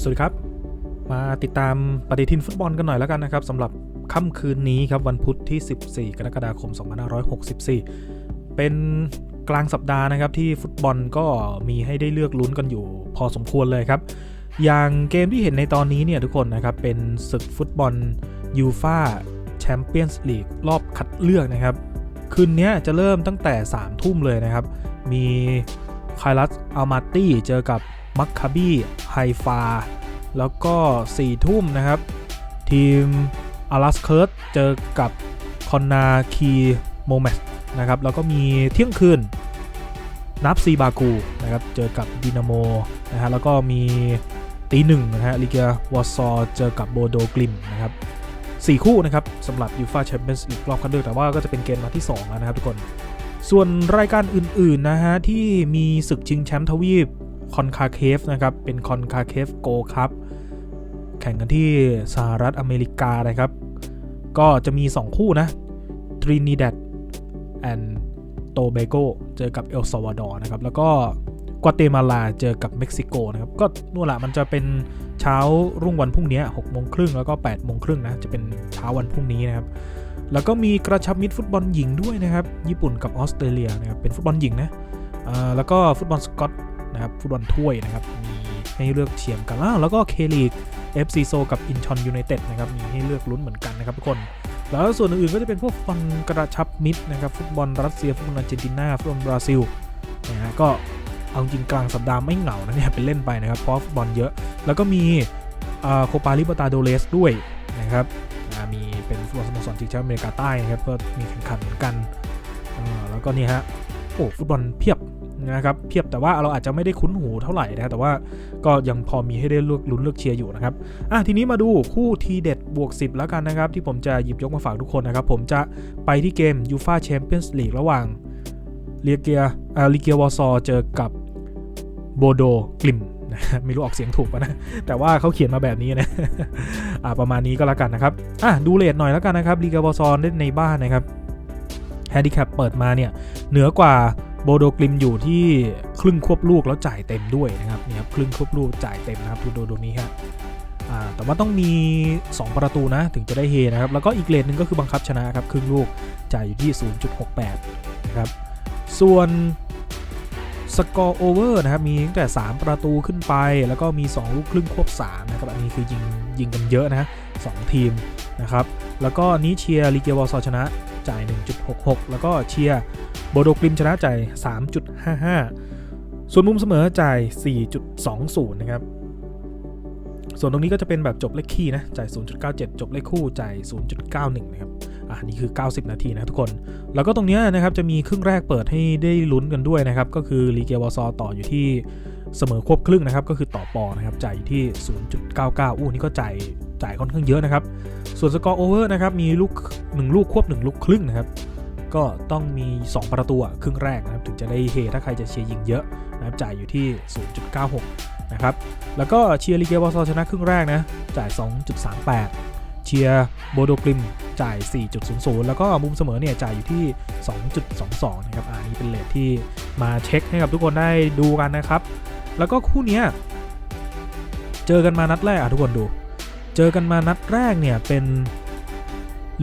สวัสดีครับ มาติดตามปฏิทินฟุตบอลกันหน่อยแล้วกันนะครับสำหรับค่ำคืนนี้ครับวันพุธที่ 14 กรกฎาคม 2564 เป็นกลางสัปดาห์นะครับที่ฟุตบอลก็มีให้ได้เลือกลุ้นกันอยู่พอสมควรเลยครับ อย่างเกมที่เห็นในตอนนี้เนี่ยทุกคนนะครับเป็นศึกฟุตบอลยูฟาแชมเปี้ยนส์ลีกรอบคัดเลือกนะครับคืนนี้จะเริ่มตั้งแต่ 3 ทุ่มเลยนะครับ มีคายรัสอัลมาตี้เจอกับ มัคคาบีไฮฟา แล้วก็4ทุ่มนะครับ ทีมอารัสเคิร์ตเจอกับคอนนาคีโมเมสนะครับ แล้วก็มีเที่ยงคืนนับซีบากูนะครับ เจอกับดินาโมนะฮะ แล้วก็มีตีหนึ่งนะฮะลิเกียวอซอเจอกับโบโดกลิมนะครับสี่คู่นะครับสำหรับยูฟาแชมเปี้ยนส์ลีกรอบคัดเลือกแต่ว่าก็จะเป็นเกมมาที่ 2 แล้วนะครับทุกคน ส่วนรายการอื่น ๆ นะฮะ ที่มีศึกชิงแชมป์ทวีป คอนคาเคฟนะครับเป็นคอนคาเคฟโกคัพแข่งกันที่สหรัฐอเมริกานะครับ ก็จะมี 2 คู่นะทรินิดัดแอนโตเบโกเจอกับเอลซาวาดอร์นะครับ แล้วก็กัวเตมาลาเจอกับเม็กซิโกนะครับ ก็นู่นแหละมันจะเป็นเช้ารุ่งวันพรุ่งนี้6โมงครึ่งแล้วก็8โมงครึ่งนะ จะเป็นเช้าวันพรุ่งนี้นะครับ แล้วก็มีกระชับมิตรฟุตบอลหญิงด้วยนะครับ ญี่ปุ่นกับออสเตรเลียนะครับ เป็นฟุตบอลหญิงนะแล้วก็ฟุตบอลสกอต นะครับฟุตบอลถ้วยนะครับมีให้เลือกเชียร์กันแล้วแล้วก็เคลีก FC โซกับอินชอนยูไนเต็ดนะครับมีให้เลือกลุ้นเหมือนกันนะครับทุกคนแล้วส่วนอื่นๆก็จะเป็นพวกฟุตบอลกระชับมิตรนะครับฟุตบอลรัสเซียฟุตบอลอาร์เจนตินาฟุตบอลบราซิลนะฮะก็เอาจริงกลางสัปดาห์ไม่เหงานะเนี่ยเป็นเล่นไปนะครับเพราะฟุตบอลเยอะ แล้วก็มีโคปาลิบตาโดเลสด้วยนะครับมีเป็นฟุตบอลสโมสรชิงแชมป์อเมริกาใต้นะครับก็มีแข่งขันเหมือนกันแล้วก็นี่ฮะโอ้ฟุตบอลเพียบ นะครับเพียบแต่ว่าเราอาจจะไม่ได้คุ้นหูเท่าไหร่นะแต่ว่าก็ยังพอมีให้ได้เลือกลุ้นเลือกเชียร์อยู่นะครับอะทีนี้มาดูคู่ทีเด็ดบวก 10 แล้วกันนะครับ ที่ผมจะหยิบยกมาฝากทุกคนนะครับ ผมจะไปที่เกมยูฟาแชมเปี้ยนส์ลีกระหว่างเลียเกียอ่าลิเกียวอซอเจอกับโบโดกลิมนะไม่รู้ออกเสียงถูกปะนะ แต่ว่าเขาเขียนมาแบบนี้นะอ่าประมาณนี้ก็แล้วกันนะครับ อะดูเลทหน่อยแล้วกันนะครับลิเกียวอซอเล่นในบ้านนะครับแฮนดิแคปเปิดมาเนี่ยเหนือกว่า โบโดกลิมอยู่ที่ครึ่งควบลูกแล้วจ่ายเต็มด้วยนะครับเนี่ยครับครึ่งควบลูกจ่ายเต็มนะครับดูดูดูนี้ฮะอ่าแต่ว่าต้องมี 2 ประตูนะถึงจะได้เฮนะครับ แล้วก็อีกเลนหนึ่งก็คือบังคับชนะครับ ครึ่งลูกจ่ายอยู่ที่ 0.68 นะครับ ส่วน สกอร์โอเวอร์นะครับมีตั้งแต่ 3 ประตูขึ้นไป แล้วก็มี 2 ลูกครึ่งควบ3นะครับอันนี้คือยิงยิงกันเยอะนะสองทีมนะครับแล้วก็นี้เชียร์ลิเกวอลซอชนะจ่าย 1.66 แล้วก็เชียร์โบโดกลิมชนะจ่าย 3.55 ส่วนมุมเสมอจ่าย 4.20 นะครับส่วนตรงนี้ก็จะเป็นแบบจบเลขคี่นะจ่าย 0.97 จบเลขคู่จ่าย 0.91 นะครับ อ่านี่คือ 90 นาทีนะทุกคน แล้วก็ตรงนี้นะครับจะมีครึ่งแรกเปิดให้ได้ลุ้นกันด้วยนะครับ ก็คือลีเกียวอซอต่ออยู่ที่เสมอควบครึ่งนะครับ ก็คือต่อปอนะครับจ่ายอยู่ที่ 0.99 อู้นี่ก็จ่ายจ่ายค่อนข้างเยอะนะครับ ส่วนสกอร์โอเวอร์นะครับมีลูก 1 ลูกควบ 1 ลูกครึ่งนะครับก็ต้องมี 2 ประตูครึ่งแรกนะครับถึงจะได้เฮถ้าใครจะเชียร์ยิงเยอะนะครับจ่ายอยู่ที่ 0.96 นะครับ แล้วก็เชียร์ลีเกียวอซอชนะครึ่งแรกนะจ่าย 2.38 เชียร์โบโดกลิมจ่าย 4.00 แล้วก็มุมเสมอเนี่ยจ่ายอยู่ที่ 2.22 นะครับอ่านี่เป็นเลทที่มาเช็คให้กับทุกคนได้ดูกันนะครับ แล้วก็คู่เนี้ยเจอกันมานัดแรกอะทุกคนดู เจอกันมานัดแรกเนี่ยเป็น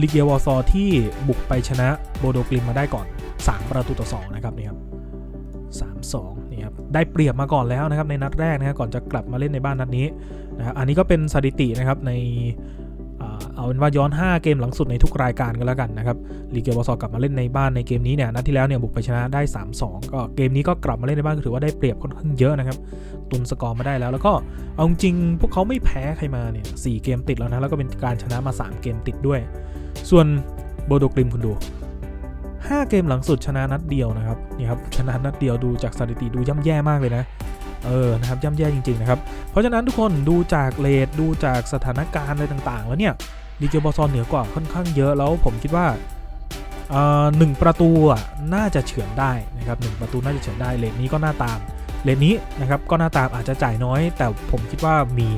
ลิเกียวอซอที่บุกไปชนะโบโดกลิมมาได้ก่อน 3 ประตูต่อ 2 นะครับนี่ครับ3-2นี่ครับได้เปรียบมาก่อนแล้วนะครับในนัดแรกนะครับก่อนจะกลับมาเล่นในบ้านนัดนี้นะครับอันนี้ก็เป็นสถิตินะครับใน เอาเป็นว่าย้อน 5 เกมหลังสุดในทุกรายการกันแล้วกันนะครับลีเกียวอซอกลับมาเล่นในบ้านในเกมนี้เนี่ยนัดที่แล้วเนี่ยบุกไปชนะได้ 3-2 ก็เกมนี้ก็กลับมาเล่นในบ้านก็ถือว่าได้เปรียบค่อนข้างเยอะนะครับ ตุนสกอร์มาได้แล้ว แล้วก็เอาจริงพวกเขาไม่แพ้ใครมาเนี่ยสเกมติดแล้วนะแล้วก็เป็นการชนะมา 3 เกมติดด้วย ส่วนโบโดกลิมคุณดู 5 เกมหลังสุดชนะนัดเดียวนะครับนี่ครับชนะนัดเดียวดูจากสถิติดูย่ำแย่มากเลยนะเออ นะครับ ย่ำแย่จริง ๆ นะครับ เพราะฉะนั้นทุกคนดูจากเลทดูจากสถานการณ์อะไรต่าง ๆ แล้วเนี่ย ดีเจบอซอนเหนือกว่าค่อนข้างเยอะแล้วผมคิดว่าหนึ่งประตูน่าจะเฉือนได้นะครับหนึ่งประตูน่าจะเฉือนได้เลทนี้ก็น่าตามเลนนี้นะครับก็น้าตามอาจจะจ่ายน้อย แต่ผมคิดว่ามี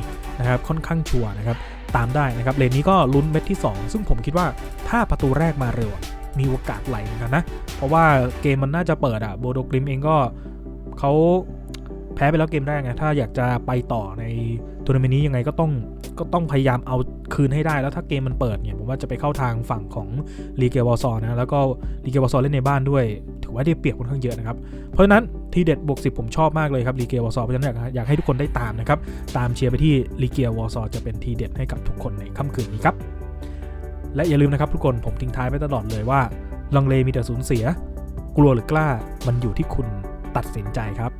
นะครับค่อนข้างชัวร์นะครับตามได้นะครับเลนนี้ก็ลุ้นเม็ดที่ 2 ซึ่งผมคิดว่าถ้าประตูแรกมาเร็วอมีโอกาสไหลเหมือนกันนะ เพราะว่าเกมมันน่าจะเปิดอะโบโดกริมเองก็เขาแพ้ไปแล้วเกมแรกไงถ้าอยากจะไปต่อในทัวร์นาเมนต์นี้ยังไงก็ต้อง ก็ต้องพยายามเอาคืนให้ได้แล้วถ้าเกมมันเปิดเนี่ยผมว่าจะไปเข้าทางฝั่งของลีเกวอลซอนะแล้วก็ลีเกวอลซอเล่นในบ้านด้วย ถือว่าได้เปรียบค่อนข้างเยอะนะครับ เพราะฉะนั้นทีเด็ดบวกสิผมชอบมากเลยครับลีเกวอร์ซอเพราะฉะนั้นอยากให้ทุกคนได้ตามนะครับตามเชียร์ไปที่ลีเกวอร์ซอจะเป็นทีเด็ดให้กับทุกคนในค่ำคืนนี้ครับและอย่าลืมนะครับทุกคนผมทิ้งท้ายไว้ตลอดเลยว่าลังเลมีแต่สูญเสีย กลัวหรือกล้ามันอยู่ที่คุณตัดสินใจครับ